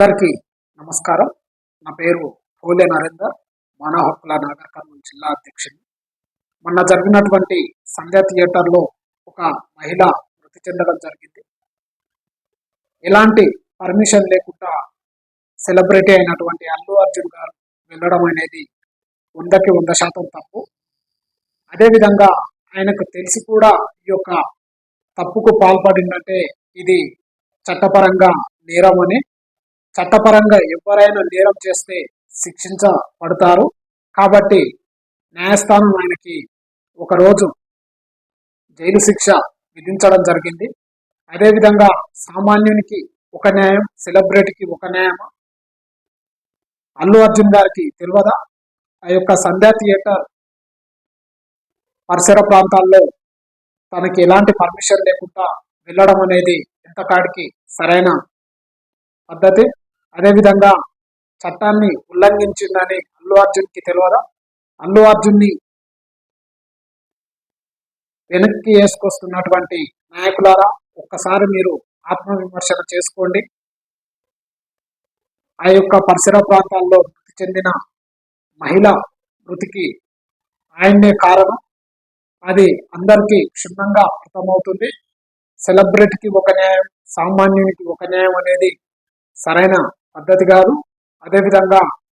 అందరికీ నమస్కారం. నా పేరు పోలే నరేందర్. మానవ హక్కుల నాగర్ కర్నూలు జిల్లా అధ్యక్షుడు. మొన్న జరిగినటువంటి సంధ్య థియేటర్లో ఒక మహిళ మృతి చెందడం జరిగింది. ఎలాంటి పర్మిషన్ లేకుండా సెలబ్రిటీ అయినటువంటి అల్లు అర్జున్ గారు వెళ్ళడం అనేది వందకి వంద శాతం తప్పు. అదేవిధంగా ఆయనకు తెలిసి కూడా ఈ యొక్క తప్పుకు పాల్పడిందంటే ఇది చట్టపరంగా నేరం అని చట్టపరంగా ఎవరైనా నేరం చేస్తే శిక్షించబడతారు. కాబట్టి న్యాయస్థానం ఆయనకి ఒకరోజు జైలు శిక్ష విధించడం జరిగింది. అదేవిధంగా సామాన్యునికి ఒక న్యాయం సెలబ్రిటీకి ఒక న్యాయం అల్లు అర్జున్ గారికి తెలియదా ఆ యొక్క సంధ్యా థియేటర్ పరిసర ప్రాంతాల్లో తనకి ఎలాంటి పర్మిషన్ లేకుండా వెళ్ళడం అనేది ఇంతకాడికి సరైన పద్ధతి? అదేవిధంగా చట్టాన్ని ఉల్లంఘించిందని అల్లు అర్జున్కి తెలియదా అల్లు అర్జున్ని వెనక్కి వేసుకొస్తున్నటువంటి నాయకులారా ఒక్కసారి మీరు ఆత్మవిమర్శన చేసుకోండి. ఆ యొక్క పరిసర ప్రాంతాల్లో మృతి చెందిన మహిళ మృతికి ఆయన్నే కారణం. అది అందరికీ క్షుణ్ణంగా అర్థమవుతుంది. సెలబ్రిటీకి ఒక న్యాయం సామాన్యునికి ఒక న్యాయం అనేది సరైన పద్ధతి కాదు. అదేవిధంగా